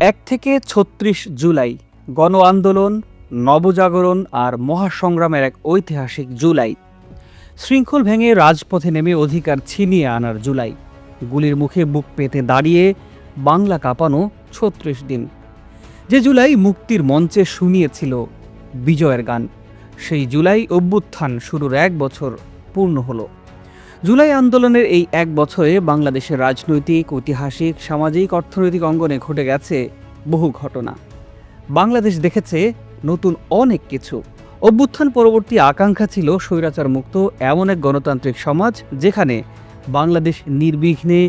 এক থেকে ছত্রিশ জুলাই গণ আন্দোলন, নবজাগরণ আর মহাসংগ্রামের এক ঐতিহাসিক জুলাই। শৃঙ্খল ভেঙে রাজপথে নেমে অধিকার ছিনিয়ে আনার জুলাই। গুলির মুখে বুক পেতে দাঁড়িয়ে বাংলা কাঁপানো ছত্রিশ দিন। যে জুলাই মুক্তির মঞ্চে শুনিয়েছিল বিজয়ের গান, সেই জুলাই অভ্যুত্থান শুরুর এক বছর পূর্ণ হলো। জুলাই আন্দোলনের এই এক বছরে বাংলাদেশের রাজনৈতিক, ঐতিহাসিক, সামাজিক, অর্থনৈতিক অঙ্গনে ঘটে গেছে বহু ঘটনা। বাংলাদেশ দেখেছে নতুন অনেক কিছু। অভ্যুত্থান পরবর্তী আকাঙ্ক্ষা ছিল স্বৈরাচার মুক্ত, এমন এক গণতান্ত্রিক সমাজ যেখানে বাংলাদেশ নির্বিঘ্নে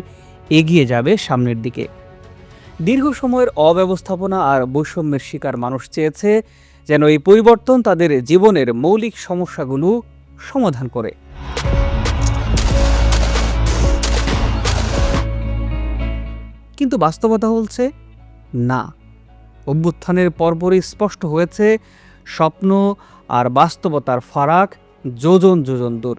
এগিয়ে যাবে সামনের দিকে। দীর্ঘ সময়ের অব্যবস্থাপনা আর বৈষম্যের শিকার মানুষ চেয়েছে যেন এই পরিবর্তন তাদের জীবনের মৌলিক সমস্যাগুলো সমাধান করে। কিন্তু বাস্তবতা বলছে না। অভ্যুত্থানের পরপরই স্পষ্ট হয়েছে স্বপ্ন আর বাস্তবতার ফারাক যোজন যোজন দূর।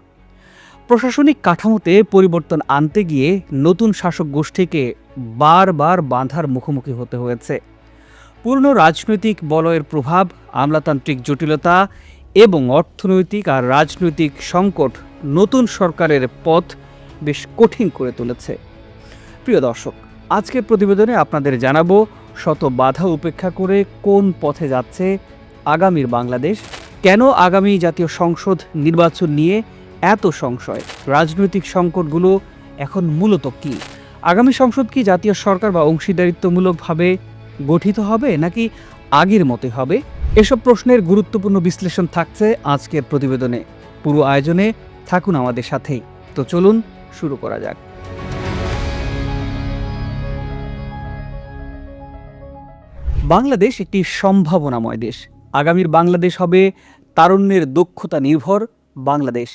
প্রশাসনিক কাঠামোতে পরিবর্তন আনতে গিয়ে নতুন শাসক গোষ্ঠীকে বারবার বাঁধার মুখোমুখি হতে হয়েছে। পুরনো রাজনৈতিক বলয়ের প্রভাব, আমলাতান্ত্রিক জটিলতা এবং অর্থনৈতিক আর রাজনৈতিক সংকট নতুন সরকারের পথ বেশ কঠিন করে তুলেছে। প্রিয় দর্শক আজকের প্রতিবেদনে আপনাদের জানাব, শত বাধা উপেক্ষা করে কোন পথে যাচ্ছে আগামীর বাংলাদেশ? কেন আগামী জাতীয় সংসদ নির্বাচন নিয়ে এত সংশয়? রাজনৈতিক সংকটগুলো এখন মূলত কি? আগামী সংসদ কি জাতীয় সরকার বা অংশীদারিত্বমূলকভাবে গঠিত হবে নাকি আগের মতে হবে? এসব প্রশ্নের গুরুত্বপূর্ণ বিশ্লেষণ থাকছে আজকের প্রতিবেদনে। পুরো আয়োজনে থাকুন আমাদের সাথেই। তো চলুন শুরু করা যাক। বাংলাদেশ একটি সম্ভাবনাময় দেশ। আগামীর বাংলাদেশ হবে তারুণ্যের দক্ষতা নির্ভর বাংলাদেশ,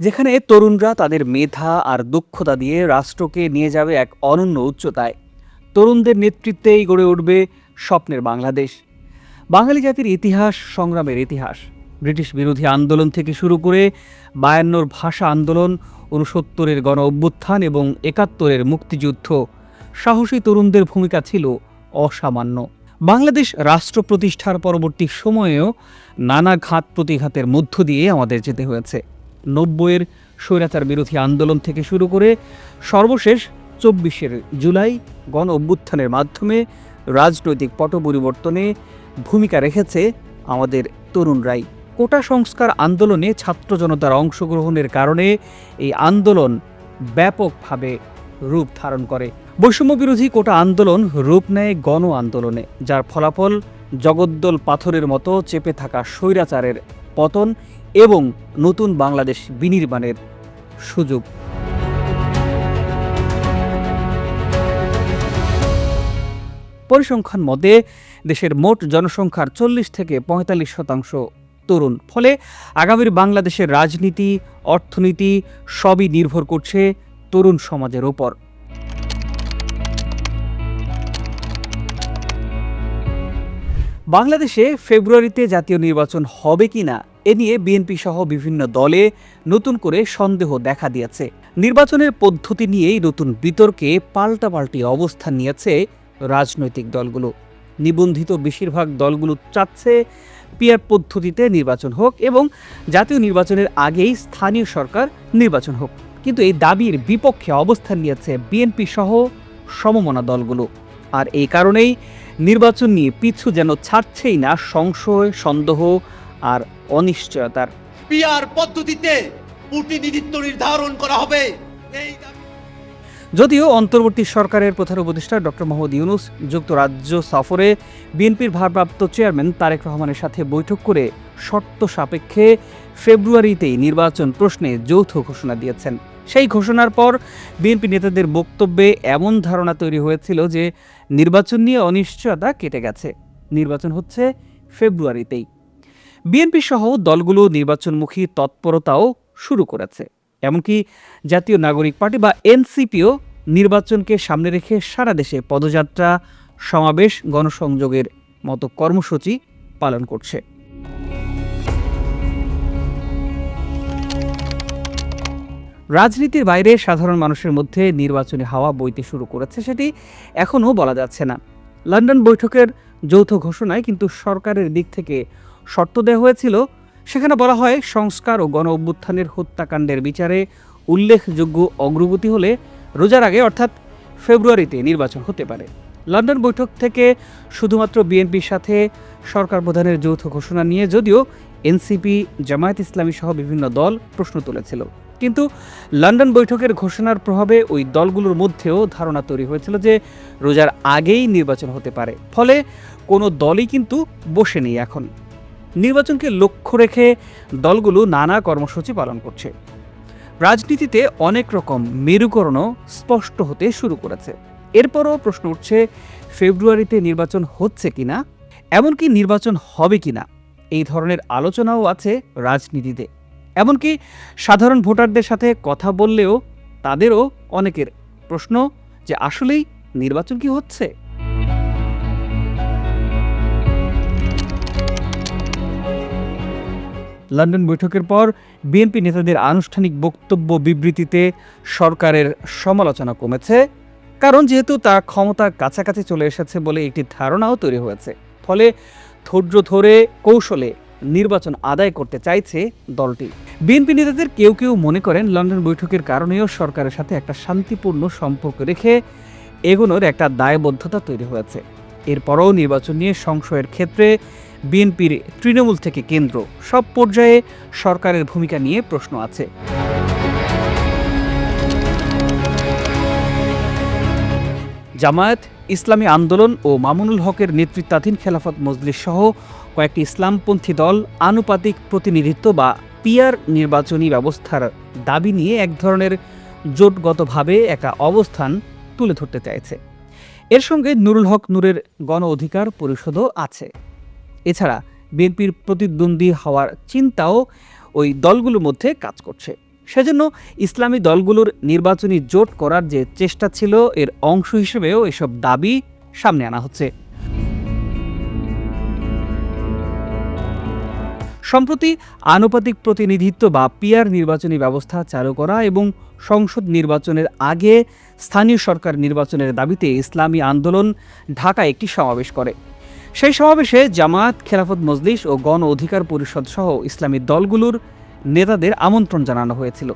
যেখানে তরুণরা তাদের মেধা আর দক্ষতা দিয়ে রাষ্ট্রকে নিয়ে যাবে এক অনন্য উচ্চতায়। তরুণদের নেতৃত্বেই গড়ে উঠবে স্বপ্নের বাংলাদেশ। বাঙালি জাতির ইতিহাস সংগ্রামের ইতিহাস। ব্রিটিশ বিরোধী আন্দোলন থেকে শুরু করে বায়ান্নর ভাষা আন্দোলন উনসত্তরের গণ অভ্যুত্থান এবং একাত্তরের মুক্তিযুদ্ধ, সাহসী তরুণদের ভূমিকা ছিল অসামান্য। বাংলাদেশ রাষ্ট্র প্রতিষ্ঠার পরবর্তী সময়েও নানা ঘাত প্রতিঘাতের মধ্য দিয়ে আমাদের যেতে হয়েছে। নব্বইয়ের স্বৈরাচার বিরোধী আন্দোলন থেকে শুরু করে সর্বশেষ চব্বিশের জুলাই গণ অভ্যুত্থানের মাধ্যমে রাজনৈতিক পট পরিবর্তনে ভূমিকা রেখেছে আমাদের তরুণরাই। কোটা সংস্কার আন্দোলনে ছাত্র জনতার অংশগ্রহণের কারণে এই আন্দোলন ব্যাপকভাবে রূপ ধারণ করে। বৈষম্য বিরোধী কোটা আন্দোলন রূপ নেয় গণ আন্দোলনে যার ফলাফল জগদ্দল পাথরের মতো চেপে থাকা স্বৈরাচারের পতন এবং নতুন বাংলাদেশ বিনির্মাণের সুযোগ। পরিসংখ্যান মতে, দেশের মোট জনসংখ্যার চল্লিশ থেকে পঁয়তাল্লিশ শতাংশ তরুণ। ফলে আগামীর বাংলাদেশের রাজনীতি, অর্থনীতি সবই নির্ভর করছে তরুণ সমাজের ওপর। বাংলাদেশে ফেব্রুয়ারিতে জাতীয় নির্বাচন হবে কিনা এ নিয়ে বিএনপি সহ বিভিন্ন দলে নতুন করে সন্দেহ দেখা দিয়েছে। নির্বাচনের পদ্ধতি নিয়েই নতুন বিতর্কে পাল্টাপাল্টি অবস্থান নিয়েছে রাজনৈতিক দলগুলো। নিবন্ধিত বেশিরভাগ দলগুলো চাচ্ছে পিয়ার পদ্ধতিতে নির্বাচন হোক এবং জাতীয় নির্বাচনের আগেই স্থানীয় সরকার নির্বাচন হোক। কিন্তু এই দাবির বিপক্ষে অবস্থান নিয়েছে বিএনপি সহ সমমনা দলগুলো। আর এই কারণেই নির্বাচন নিয়ে পিছু যেন ছাড়ছেই না সংশয় সন্দেহ আর অনিশ্চয়তার। পিআর পদ্ধতিতে প্রতিনিধিত্ব নির্ধারণ করা হবে। এই যদিও অন্তর্বর্তী সরকারের প্রধান উপদেষ্টা ডক্টর মোহাম্মদ ইউনুস যুক্তরাজ্য সফরে বিএনপির ভারপ্রাপ্ত চেয়ারম্যান তারেক রহমানের সাথে বৈঠক করে শর্ত সাপেক্ষে ফেব্রুয়ারিতেই নির্বাচন প্রশ্নে যৌথ ঘোষণা দিয়েছেন। সেই ঘোষণার পর বিএনপি নেতাদের বক্তব্যে এমন ধারণা তৈরি হয়েছিল যে নির্বাচন নিয়ে অনিশ্চয়তা কেটে গেছে। নির্বাচন হচ্ছে ফেব্রুয়ারিতেই। বিএনপি সহ দলগুলো নির্বাচনমুখী তৎপরতাও শুরু করেছে। এমনকি জাতীয় নাগরিক পার্টি বা এনসিপিও নির্বাচনকে সামনে রেখে সারা দেশে পদযাত্রা, সমাবেশ, গণসংযোগের মতো কর্মসূচি পালন করছে। রাজনীতির বাইরে সাধারণ মানুষের মধ্যে নির্বাচনী হাওয়া বইতে শুরু করেছে সেটি এখনও বলা যাচ্ছে না। লন্ডন বৈঠকের যৌথ ঘোষণায় কিন্তু সরকারের দিক থেকে শর্ত দেওয়া হয়েছিল। সেখানে বলা হয়, সংস্কার ও গণ অভ্যুত্থানের হত্যাকাণ্ডের বিচারে উল্লেখযোগ্য অগ্রগতি হলে রোজার আগে অর্থাৎ ফেব্রুয়ারিতে নির্বাচন হতে পারে। লন্ডন বৈঠক থেকে শুধুমাত্র বিএনপির সাথে সরকার প্রধানের যৌথ ঘোষণা নিয়ে যদিও এনসিপি, জামায়াত ইসলামী সহ বিভিন্ন দল প্রশ্ন তুলেছিল। কিন্তু লন্ডন বৈঠকের ঘোষণার প্রভাবে ওই দলগুলোর মধ্যেও ধারণা তৈরি হয়েছিল যে রোজার আগেই নির্বাচন হতে পারে। ফলে কোনো দলই কিন্তু বসে নেই এখন। নির্বাচনকে লক্ষ্য রেখে দলগুলো নানা কর্মসূচি পালন করছে। রাজনীতিতে অনেক রকম মেরুকরণও স্পষ্ট হতে শুরু করেছে। এরপরও প্রশ্ন উঠছে, ফেব্রুয়ারিতে নির্বাচন হচ্ছে কিনা? এমনকি নির্বাচন হবে কিনা? এই ধরনের আলোচনাও আছে রাজনীতিতে। এমনকি সাধারণ ভোটারদের সাথে কথা বললেও তাদেরও অনেকের প্রশ্ন যে আসলেই নির্বাচন কি হচ্ছে? লন্ডন বৈঠকের পর বিএনপি নেতাদের আনুষ্ঠানিক বক্তব্য বিবৃতিতে সরকারের সমালোচনা কমেছে, কারণ যেহেতু তা ক্ষমতার কাছাকাছি চলে এসেছে বলে একটি ধারণাও তৈরি হয়েছে। ফলে ধৈর্য ধরে কৌশলে নির্বাচন আদায় করতে চাইছে দলটি। বিএনপি নেতাদের কেউ কেউ মনে করেন লন্ডন বৈঠকের কারণেও সরকারের সাথে একটা শান্তিপূর্ণ সম্পর্ক রেখে এগোনোর একটা দায়বদ্ধতা তৈরি হয়েছে। এরপরও নির্বাচন নিয়ে সংশয়ের ক্ষেত্রে বিএনপির তৃণমূল থেকে কেন্দ্র। সব পর্যায়ে সরকারের ভূমিকা নিয়ে প্রশ্ন আছে। জামায়াত, ইসলামী আন্দোলন ও মামুনুল হকের নেতৃত্বাধীন খেলাফত মজলিস সহ কয়েকটি ইসলামপন্থী দল আনুপাতিক প্রতিনিধিত্ব বা পিয়ার নির্বাচনী ব্যবস্থার দাবি নিয়ে এক ধরনের জোটগতভাবে একটা অবস্থান তুলে ধরতে চাইছে। এর সঙ্গে নুরুল হক নূরের গণ অধিকার পরিষদও আছে। এছাড়া বিএনপির প্রতিদ্বন্দ্বী হওয়ার চিন্তাও ওই দলগুলোর মধ্যে কাজ করছে। সেজন্য ইসলামী দলগুলোর নির্বাচনী জোট করার যে চেষ্টা ছিল, এর অংশ হিসেবেও এসব দাবি সামনে আনা হচ্ছে। সম্প্রতি আনুপাতিক প্রতিনিধিত্ব বা পিয়ার নির্বাচনী ব্যবস্থা চালু করা এবং সংসদ নির্বাচনের আগে স্থানীয় সরকার নির্বাচনের দাবিতে ইসলামী আন্দোলন ঢাকায় একটি সমাবেশ করে। সেই সমাবেশে জামায়াত, খেলাফত মজলিস ও গণ অধিকার পরিষদ সহ ইসলামী দলগুলোর নেতাদের আমন্ত্রণ জানানো হয়েছিল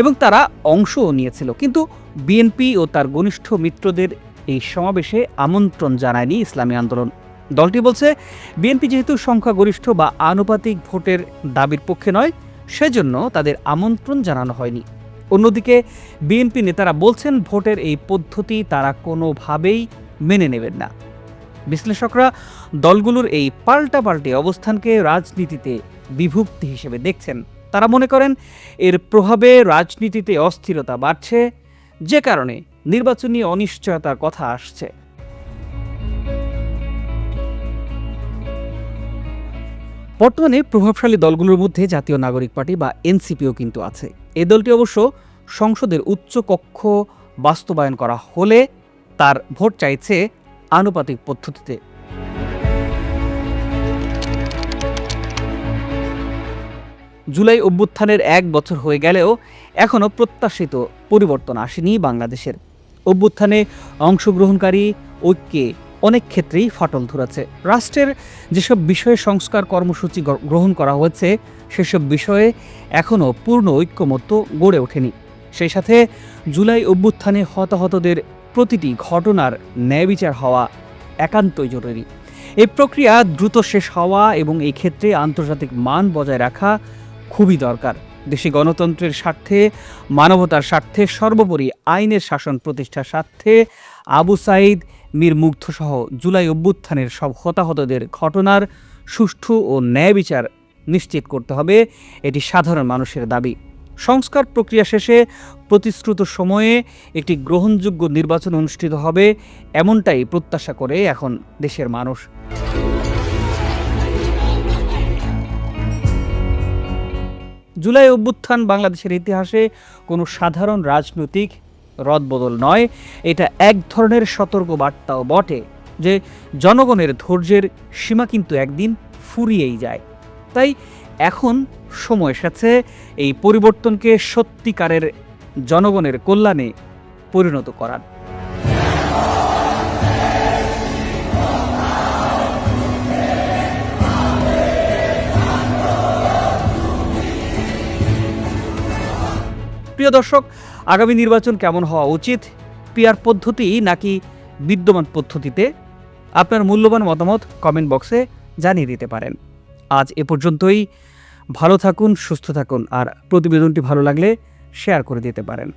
এবং তারা অংশও নিয়েছিল। কিন্তু বিএনপি ও তার ঘনিষ্ঠ মিত্রদের এই সমাবেশে আমন্ত্রণ জানায়নি ইসলামী আন্দোলন। দলটি বলছে, বিএনপি যেহেতু সংখ্যাগরিষ্ঠ বা আনুপাতিক ভোটের দাবির পক্ষে নয়, সেজন্য তাদের আমন্ত্রণ জানানো হয়নি। অন্যদিকে, বিএনপি নেতারা বলছেন, ভোটের এই পদ্ধতি তারা কোনোভাবেই মেনে নেবেন না। বিশ্লেষকরা, দলগুলোর এই পাল্টাপাল্টি অবস্থানকে রাজনীতিতে বিভক্তি হিসেবে দেখছেন। তারা মনে করেন, এর প্রভাবে রাজনীতিতে অস্থিরতা বাড়ছে, যে কারণে নির্বাচনী অনিশ্চয়তার কথা আসছে। বর্তমানে প্রভাবশালী দলগুলোর মধ্যে জাতীয় নাগরিক পার্টি বা এনসিপিও কিন্তু আছে। এই দলটি অবশ্য সংসদের উচ্চ কক্ষ বাস্তবায়ন করা হলে তার ভোট চাইছে আনুপাতিক পদ্ধতিতে। জুলাই অভ্যুত্থানের এক বছর হয়ে গেলেও এখনও প্রত্যাশিত পরিবর্তন আসেনি বাংলাদেশের। অভ্যুত্থানে অংশগ্রহণকারী ঐক্যে অনেক ক্ষেত্রেই ফাটল ধরেছে। রাষ্ট্রের যেসব বিষয়ে সংস্কার কর্মসূচি গ্রহণ করা হয়েছে, সেসব বিষয়ে এখনও পূর্ণ ঐক্যমত্য গড়ে ওঠেনি। সেই সাথে জুলাই অভ্যুত্থানে হতাহতদের প্রতিটি ঘটনার ন্যায় বিচার হওয়া একান্তই জরুরি। এই প্রক্রিয়া দ্রুত শেষ হওয়া এবং এই ক্ষেত্রে আন্তর্জাতিক মান বজায় রাখা খুবই দরকার। দেশে গণতন্ত্রের স্বার্থে, মানবতার স্বার্থে সর্বোপরি আইনের শাসন প্রতিষ্ঠার স্বার্থে আবু সাইদ মীর মুগ্ধ সহ জুলাই অভ্যুত্থানের সব হতাহতদের ঘটনার সুষ্ঠু ও ন্যায় বিচার নিশ্চিত করতে হবে, এটি সাধারণ মানুষের দাবি। সংস্কার প্রক্রিয়া শেষে প্রতিশ্রুত সময়ে একটি গ্রহণযোগ্য নির্বাচন অনুষ্ঠিত হবে, এমনটাই প্রত্যাশা করে এখন দেশের মানুষ। জুলাই অভ্যুত্থান বাংলাদেশের ইতিহাসে কোনো সাধারণ রাজনৈতিক রদবদল নয়, এটা এক ধরনের সতর্ক বার্তাও বটে যে জনগণের ধৈর্যের সীমা কিন্তু একদিন ফুরিয়েই যায়। তাই এখন সময় এসেছে এই পরিবর্তনকে সত্যিকারের জনগণের কল্যাণে পরিণত করার। প্রিয় দর্শক আগামী নির্বাচন কেমন হওয়া উচিত? পিয়ার পদ্ধতি নাকি বিদ্যমান পদ্ধতিতে? আপনার মূল্যবান মতামত কমেন্ট বক্সে জানিয়ে দিতে পারেন। আজ এ পর্যন্তই। ভালো থাকুন, সুস্থ থাকুন, আর প্রতিবেদনটি ভালো লাগলে শেয়ার করে দিতে পারেন।